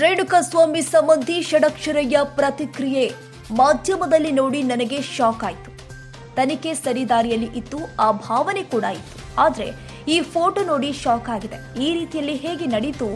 ರೇಣುಕಸ್ವಾಮಿ ಸಂಬಂಧಿ ಷಡಕ್ಷರಯ್ಯ ಪ್ರತಿಕ್ರಿಯೆ ಮಾಧ್ಯಮದಲ್ಲಿ ನೋಡಿ ನನಗೆ ಶಾಕ್ ಆಯಿತು. ತನಿಖೆ ಸರಿದಾರಿಯಲ್ಲಿ ಇತ್ತು, ಆ ಭಾವನೆ ಕೂಡ ಇತ್ತು. ಆದರೆ ಈ ಫೋಟೋ ನೋಡಿ ಶಾಕ್ ಆಗಿದೆ. ಈ ರೀತಿಯಲ್ಲಿ ಹೇಗೆ ನಡೀತು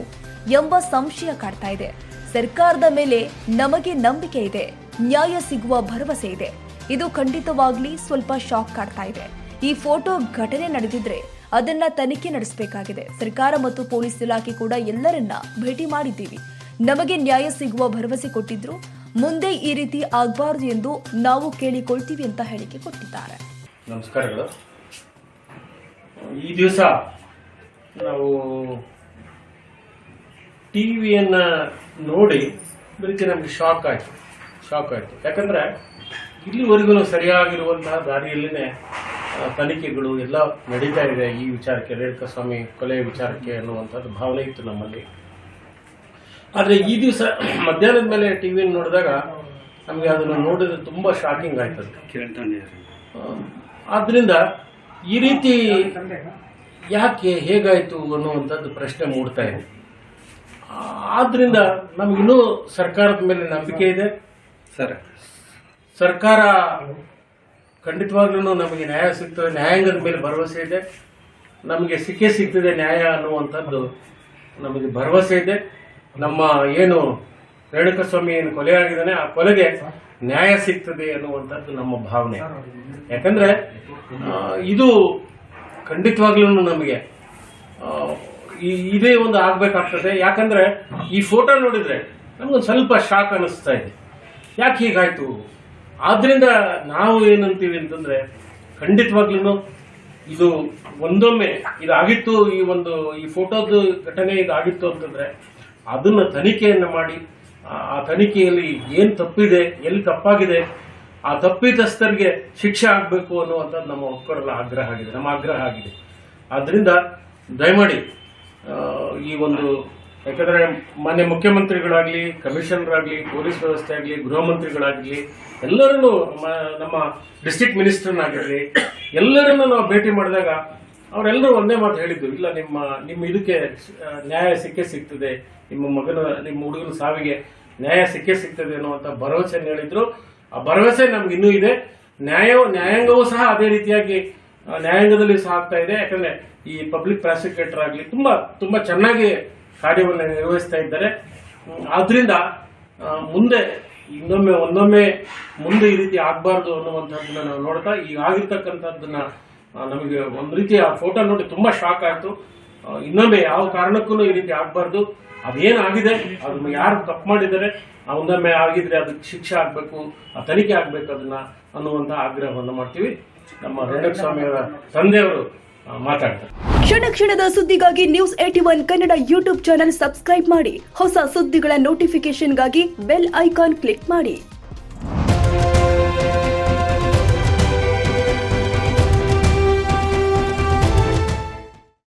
ಎಂಬ ಸಂಶಯ ಕಾಡ್ತಾ ಇದೆ. ಸರ್ಕಾರದ ಮೇಲೆ ನಮಗೆ ನಂಬಿಕೆ ಇದೆ, ನ್ಯಾಯ ಸಿಗುವ ಭರವಸೆ ಇದೆ. ಇದು ಖಂಡಿತವಾಗ್ಲಿ ಸ್ವಲ್ಪ ಶಾಕ್ ಕಾಡ್ತಾ ಇದೆ. ಈ ಫೋಟೋ ಘಟನೆ ನಡೆದಿದ್ರೆ ಅದನ್ನ ತನಿಖೆ ನಡೆಸಬೇಕಾಗಿದೆ. ಸರ್ಕಾರ ಮತ್ತು ಪೊಲೀಸ್ ಇಲಾಖೆ ಕೂಡ ಎಲ್ಲರನ್ನ ಭೇಟಿ ಮಾಡಿದ್ದೀವಿ. ನಮಗೆ ನ್ಯಾಯ ಸಿಗುವ ಭರವಸೆ ಕೊಟ್ಟಿದ್ರು. ಮುಂದೆ ಈ ರೀತಿ ಆಗಬಾರದು ಎಂದು ನಾವು ಕೇಳಿಕೊಳ್ತೀವಿ ಅಂತ ಹೇಳಿಕೆ ಕೊಟ್ಟಿದ್ದಾರೆ. ನಮಸ್ಕಾರಗಳು ಈ ದಿವಸ ನಾವು ಟಿ ವಿಯನ್ನು ನೋಡಿ ರೀತಿ ನಮಗೆ ಶಾಕ್ ಆಯಿತು. ಶಾಕ್ ಆಯಿತು. ಯಾಕಂದರೆ ಇಲ್ಲಿವರೆಗೂ ಸರಿಯಾಗಿರುವಂತಹ ದಾರಿಯಲ್ಲೇ ತನಿಖೆಗಳು ಎಲ್ಲ ನಡೀತಾ ಇದೆ ಈ ವಿಚಾರಕ್ಕೆ ರೇಣುಕಸ್ವಾಮಿ ಕೊಲೆ ವಿಚಾರಕ್ಕೆ ಅನ್ನುವಂಥದ್ದು ಭಾವನೆ ಇತ್ತು ನಮ್ಮಲ್ಲಿ. ಆದರೆ ಈ ದಿವಸ ಮಧ್ಯಾಹ್ನದ ಮೇಲೆ ಟಿ ವಿಯನ್ನು ನೋಡಿದಾಗ ನಮಗೆ ಅದನ್ನು ನೋಡಿದ್ರೆ ತುಂಬ ಶಾಕಿಂಗ್ ಆಯ್ತದೆ. ಆದ್ದರಿಂದ ಈ ರೀತಿ ಯಾಕೆ ಹೇಗಾಯಿತು ಅನ್ನುವಂಥದ್ದು ಪ್ರಶ್ನೆ ಮೂಡ್ತಾ ಇದೆ. ಆದ್ದರಿಂದ ನಮಗಿನ್ನೂ ಸರ್ಕಾರದ ಮೇಲೆ ನಂಬಿಕೆ ಇದೆ. ಸರ್. ಸರ್ಕಾರ ಖಂಡಿತವಾಗ್ಲೂ ನಮಗೆ ನ್ಯಾಯ ಸಿಗ್ತದೆ ನ್ಯಾಯಾಂಗದ ಮೇಲೆ ಭರವಸೆ ಇದೆ. ನಮಗೆ ಸಿಕ್ಕೇ ಸಿಗ್ತದೆ ನ್ಯಾಯ ಅನ್ನುವಂಥದ್ದು ನಮಗೆ ಭರವಸೆ ಇದೆ. ನಮ್ಮ ಏನು ರೇಣುಕಸ್ವಾಮಿ ಏನು ಕೊಲೆ ಆಗಿದ್ದಾನೆ ಆ ಕೊಲೆಗೆ ನ್ಯಾಯ ಸಿಗ್ತದೆ ಅನ್ನುವಂಥದ್ದು ನಮ್ಮ ಭಾವನೆ. ಯಾಕಂದ್ರೆ ಇದು ಖಂಡಿತವಾಗ್ಲೂ ನಮಗೆ ಇದೇ ಒಂದು ಆಗ್ಬೇಕಾಗ್ತದೆ. ಯಾಕಂದ್ರೆ ಈ ಫೋಟೋ ನೋಡಿದ್ರೆ ನಮ್ಗೊಂದು ಸ್ವಲ್ಪ ಶಾಕ್ ಅನಿಸ್ತಾ ಇದೆ. ಯಾಕೆ ಹೀಗಾಯ್ತು? ಆದ್ರಿಂದ ನಾವು ಏನಂತೀವಿ ಅಂತಂದ್ರೆ ಖಂಡಿತವಾಗ್ಲೂ ಇದು ಒಂದೊಮ್ಮೆ ಇದಾಗಿತ್ತು ಈ ಒಂದು ಈ ಫೋಟೋದ ಘಟನೆ ಇದಾಗಿತ್ತು ಅಂತಂದ್ರೆ ಅದನ್ನ ತನಿಖೆಯನ್ನು ಮಾಡಿ, ಆ- ತನಿಖೆಯಲ್ಲಿ ಏನು ತಪ್ಪಿದೆ, ಎಲ್ಲಿ ತಪ್ಪಾಗಿದೆ, ಆ ತಪ್ಪಿತಸ್ಥರಿಗೆ ಶಿಕ್ಷೆ ಆಗಬೇಕು ಅನ್ನುವಂಥದ್ದು ನಮ್ಮ ಒಕ್ಕರಲ್ಲ ಆಗ್ರಹ ಆಗಿದೆ, ನಮ್ಮ ಆಗ್ರಹ ಆಗಿದೆ. ಆದ್ದರಿಂದ ದಯಮಾಡಿ ಈ ಒಂದು, ಯಾಕಂದರೆ ಮಾನ್ಯ ಮುಖ್ಯಮಂತ್ರಿಗಳಾಗಲಿ ಕಮಿಷನರ್ ಆಗಲಿ ಪೊಲೀಸ್ ವ್ಯವಸ್ಥೆ ಆಗಲಿ, ಗೃಹ ಮಂತ್ರಿಗಳಾಗಲಿ ಎಲ್ಲರನ್ನೂ ನಮ್ಮ ಡಿಸ್ಟ್ರಿಕ್ಟ್ ಮಿನಿಸ್ಟರ್ನಾಗಿರಲಿ, ಎಲ್ಲರನ್ನೂ ನಾವು ಭೇಟಿ ಮಾಡಿದಾಗ ಅವರೆಲ್ಲರೂ ಒಂದೇ ಮಾತು ಹೇಳಿದ್ದು, ಇಲ್ಲ, ನಿಮ್ಮ ನಿಮ್ಮ ಇದಕ್ಕೆ ನ್ಯಾಯ ಸಿಕ್ಕೇ ಸಿಗ್ತದೆ, ನಿಮ್ಮ ಮಗನ, ನಿಮ್ಮ ಹುಡುಗನ ಸಾವಿಗೆ ನ್ಯಾಯ ಸಿಕ್ಕೇ ಸಿಗ್ತದೆ ಅನ್ನುವಂತ ಭರವಸೆಯನ್ನು ಹೇಳಿದ್ರು. ಆ ಭರವಸೆ ನಮ್ಗೆ ಇನ್ನೂ ಇದೆ. ನ್ಯಾಯ ನ್ಯಾಯಾಂಗವೂ ಸಹ ಅದೇ ರೀತಿಯಾಗಿ ನ್ಯಾಯಾಂಗದಲ್ಲಿ ಸಹ ಆಗ್ತಾ ಇದೆ. ಯಾಕಂದ್ರೆ ಈ ಪಬ್ಲಿಕ್ ಪ್ರಾಸಿಕ್ಯೂಟರ್ ಆಗಲಿ, ತುಂಬಾ ತುಂಬಾ ಚೆನ್ನಾಗಿ ಕಾರ್ಯವನ್ನು ನಿರ್ವಹಿಸ್ತಾ ಇದ್ದಾರೆ. ಆದ್ರಿಂದ ಮುಂದೆ, ಇನ್ನೊಮ್ಮೆ, ಒಂದೊಮ್ಮೆ ಮುಂದೆ ಈ ರೀತಿ ಆಗಬಾರ್ದು ಅನ್ನುವಂಥದ್ದನ್ನ ನಾವು ನೋಡ್ತಾ, ಈಗ ಆಗಿರ್ತಕ್ಕಂಥದ್ದನ್ನ ನಮಗೆ ಒಂದು ರೀತಿ ಆ ಫೋಟೋ ನೋಡಿ ತುಂಬಾ ಶಾಕ್ ಆಯ್ತು. ಇನ್ನೊಮ್ಮೆ ಯಾವ ಕಾರಣಕ್ಕೂ ಈ ರೀತಿ ಆಗಬಾರ್ದು. ಅದೇನಾಗಿದೆ ಅದನ್ನ ಯಾರು ತಪ್ಪು ಮಾಡಿದ್ದಾರೆ, ಆ, ಒಂದೊಮ್ಮೆ ಆಗಿದ್ರೆ ಅದಕ್ಕೆ ಶಿಕ್ಷೆ ಆಗಬೇಕು, ಆ, ತನಿಖೆ ಆಗಬೇಕು ಅದನ್ನ ಅನ್ನುವಂತ ಆಗ್ರಹವನ್ನು ಮಾಡ್ತೀವಿ. ನಮ್ಮ ರೇಣುಕಸ್ವಾಮಿಯವರ ತಂದೆಯವರು ಮಾತಾಡ್ತಾರೆ. ಕ್ಷಣ ಕ್ಷಣದ ಸುದ್ದಿಗಾಗಿ news eighty one Kannada YouTube channel subscribe ಮಾಡಿ. ಹೊಸ ಸುದ್ದಿಗಳ ನೋಟಿಫಿಕೇಶನ್ಗಾಗಿ ಬೆಲ್ ಐಕಾನ್ ಕ್ಲಿಕ್ ಮಾಡಿ.